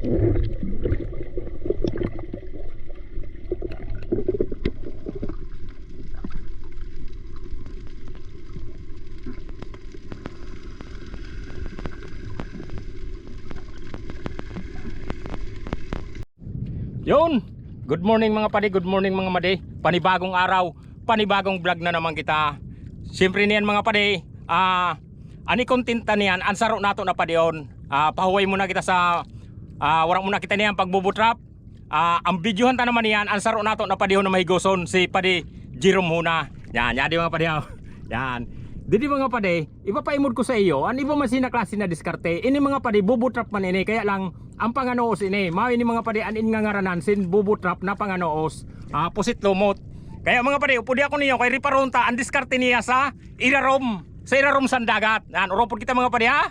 Yun! Good morning mga padi, good morning mga madi. Panibagong araw, panibagong vlog na naman kita. Siyempre niyan mga padi, ah, ani kontenta niyan, ansaro nato na padiyon. Ah, pahuway muna kita sa, ah, warang muna kita niyan pagbubutrap. Ah, ang videohan ta naman niyan, ansaro nato na padiyon na mahigoson, si padi Jerome Huna. Yan, yan di mga padi. oh. Yan. Didi mga pade, ipapaimod ko sa iyo, an iba man klase na diskarte, ini mga pade bubutrap man ini, kaya lang ang panganoos ini, mao ini mga pade anin nga ngaranan sin bubutrap na panganoos, ah, pusit lumot. Kaya mga pade, upudi ako niyo kay riparonta ang diskarte niya sa irarom, sa irarom san dagat. Yan, uropod kita mga pade ha.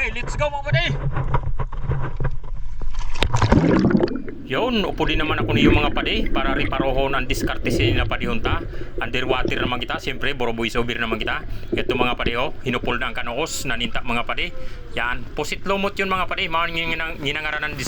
Okay, let's go mga pade. Yun, upo din naman ako niyo mga padi para riparohon ang diskarte sila na padihunta. Underwater naman kita, siyempre boroboy sobir naman kita. Ito mga padi oh, hinupol na ang kanoos, naninta mga padi. Yan, pusit lumot yun mga padi. Mga nginang- nginangaranan di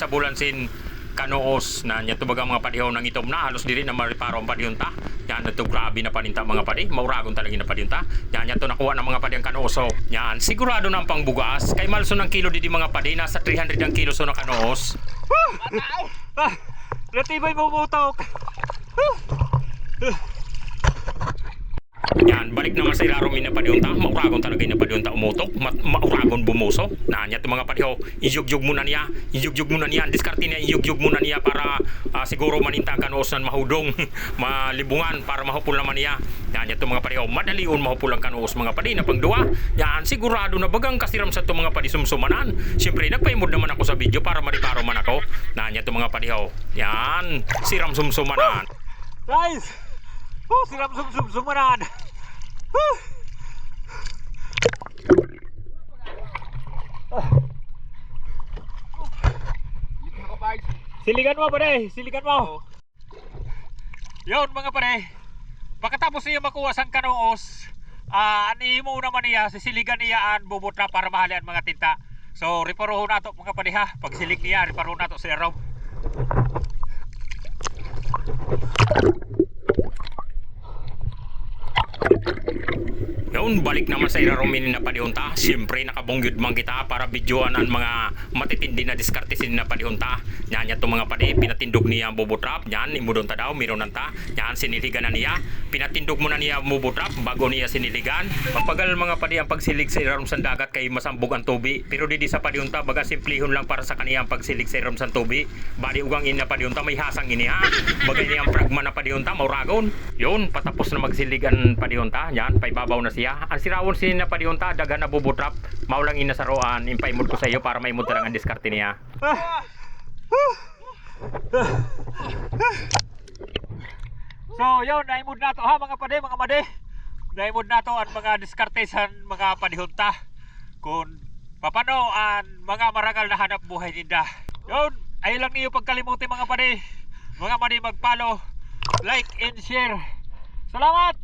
kanoos na niya tubaga mga padiho nang itom na halos diri na mariparo ang padihunta. Yan, ito grabe na paninta mga padi. Mauragon talaga na padihunta. Yan, yan to nakuha ng mga padi ang kanooso. Yan, sigurado na ang pangbugas. Kay malso ng kilo di mga padi, nasa 300 ang kilo so na kanoos. Ah, natibay mo mutok. Yan, balik naman sa ilarom na padiyunta. Mauragon talaga na padiyunta umutok. Ma mauragon bumuso. Na niya itong mga padiho. Iyugyug muna niya. Iyugyug muna niya. Diskarte niya. Iyugyug muna niya para ah, siguro maninta ka noos ng mahudong. malibungan para mahupol naman niya. Yan, niya itong mga padiho. Madaliun mahupol ang kanoos mga padi na pangduwa. Yan, sigurado na bagang kasiram sa itong mga padi sumsumanan. Siyempre, nagpaimod naman ako sa video para mariparo man ako. Na niya itong mga padiho. Yan, siram sumsumanan. Guys! Oh, siram sum sum sumanan. Siligan mo pare, siligan mo. Yun mga pare. Pagkatapos niya makuha sang kanoos, ah ani mo naman niya sisiligan niya ang bubutra para mahali ang mga tinta. So riparoho nato mga pare ha. Pag silig niya, riparoho nato sa Rob. Yun, balik naman sa irarumin na padihunta. Siyempre, nakabungyod man kita para videoan ang mga matitindi na diskarte sin na padihunta. Yan, itong mga padi, pinatindog niya ang bubutrap. Yan, imudon ta daw, meron nanta. Yan, siniligan na niya. Pinatindog mo na niya ang bubutrap bago niya siniligan. Mapagal mga padi ang pagsilig sa irarum sa dagat kay masambog ang tubi. Pero di sa padihunta, baga simplihon lang para sa kaniya ang pagsilig sa irarum sa tubi. Badi ugang ina padihunta, may hasang ini ha. Bagay niya ang pragma na padihunta, mauragon. Yun, patapos na magsilig ang padihunta. Yan, paibabaw na siya. Ang sirawon sin na padihunta, daga na bubutrap. Maulang ina sa roan, impaimod ko sa iyo para maimod lang ang diskarte niya. So, yun, naimod na to ha mga pade, mga made. Naimod na to ang mga diskarte sa mga padihunta. Kung papano ang mga marangal na hanap buhay ninda. Yun, ay lang niyo pagkalimutin mga pade. Mga made mag-follow, like and share. Salamat!